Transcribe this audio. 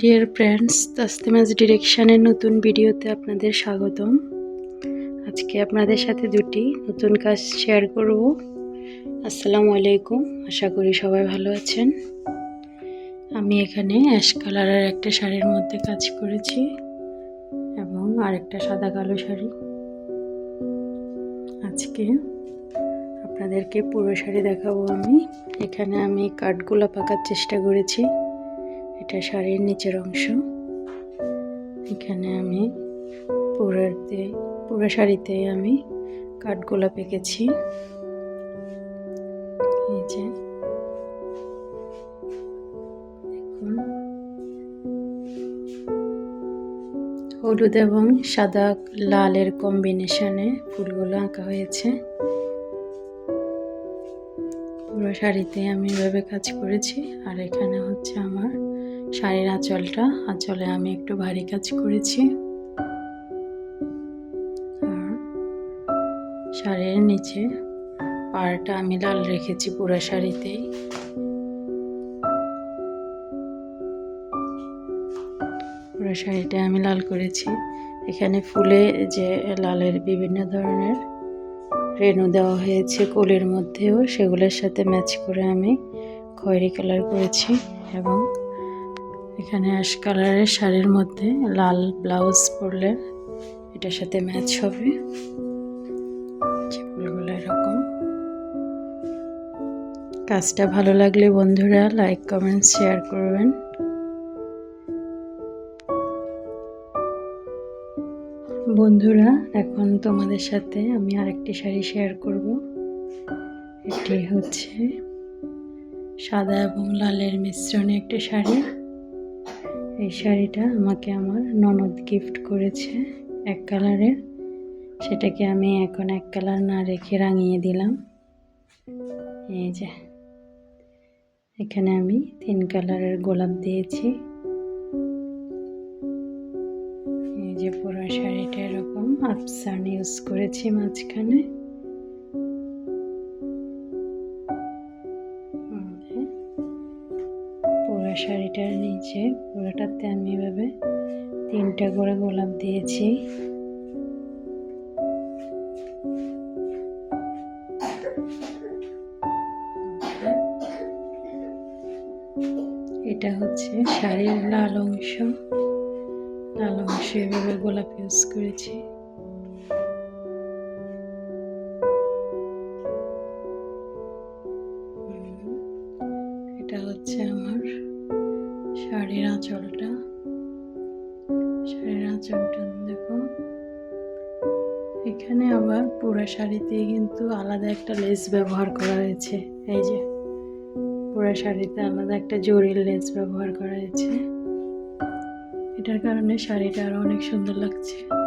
Dear friends তাস্তিমাজ ডিরেকশানের নতুন ভিডিওতে আপনাদের স্বাগতম। আজকে আপনাদের সাথে দুটি নতুন কাজ শেয়ার করব। আসসালামু আলাইকুম, আশা করি সবাই ভালো আছেন। আমি এখানে অ্যাশ কালারের একটা শাড়ির মধ্যে কাজ করেছি এবং আরেকটা সাদা কালো শাড়ি। আজকে আপনাদেরকে পুরো শাড়ি দেখাবো আমি। এখানে আমি কাঠগোলা পাকার চেষ্টা করেছি। এটা শাড়ির নিচের অংশ। এখানে আমি পুরোতে, পুরো শাড়িতে আমি কাঠগোলা পেকেছি। এই হলুদ এবং সাদা লালের কম্বিনেশনে ফুলগুলো আঁকা হয়েছে। পুরো শাড়িতে আমি এভাবে কাজ করেছি। আর এখানে হচ্ছে আমার শাড়ির আঁচলটা, আঁচলে আমি একটু ভারী কাজ করেছি। আর শাড়ির নিচে পাড়টা আমি লাল রেখেছি পুরো শাড়িতেই। পুরো শাড়িটা আমি লাল করেছি। এখানে ফুলে যে লালের বিভিন্ন ধরনের রেনু দেওয়া হয়েছে কোলের মধ্যেও, সেগুলোর সাথে ম্যাচ করে আমি খয়েরি কালার করেছি এবং এখানে অ্যাশ কালারের শাড়ির মধ্যে লাল ব্লাউজ পরলে এটার সাথে ম্যাচ হবে। এরকম। কাজটা ভালো লাগলে বন্ধুরা লাইক, কমেন্ট, শেয়ার করবেন। বন্ধুরা, এখন তোমাদের সাথে আমি আরেকটি শাড়ি শেয়ার করব। এটি হচ্ছে সাদা এবং লালের মিশ্রণে একটি শাড়ি। এই শাড়িটা আমাকে আমার ননদ গিফট করেছে এক কালারের। সেটাকে আমি এখন এক কালার না রেখে রাঙিয়ে দিলাম। এই যে, এখানে আমি তিন কালারের গোলাপ দিয়েছি। এই যে পুরো শাড়িটা এরকম আফসান ইউজ করেছি মাঝখানে। পুরো শাড়িটার নিচে, পুরোটাতে আমি এভাবে তিনটা করে গোলাপ দিয়েছি। এটা হচ্ছে শাড়ির লাল অংশ। লাল অংশ এভাবে গোলাপ ইউজ করেছি। এটা হচ্ছে আমার শাড়ির আঁচলটা শাড়ির আঁচলটা দেখো। এখানে আবার পুরো শাড়িতে কিন্তু আলাদা একটা লেস ব্যবহার করা হয়েছে। এই যে, পুরো শাড়িতে আলাদা একটা জরির লেস ব্যবহার করা হয়েছে। এটার কারণে শাড়িটা আরও অনেক সুন্দর লাগছে।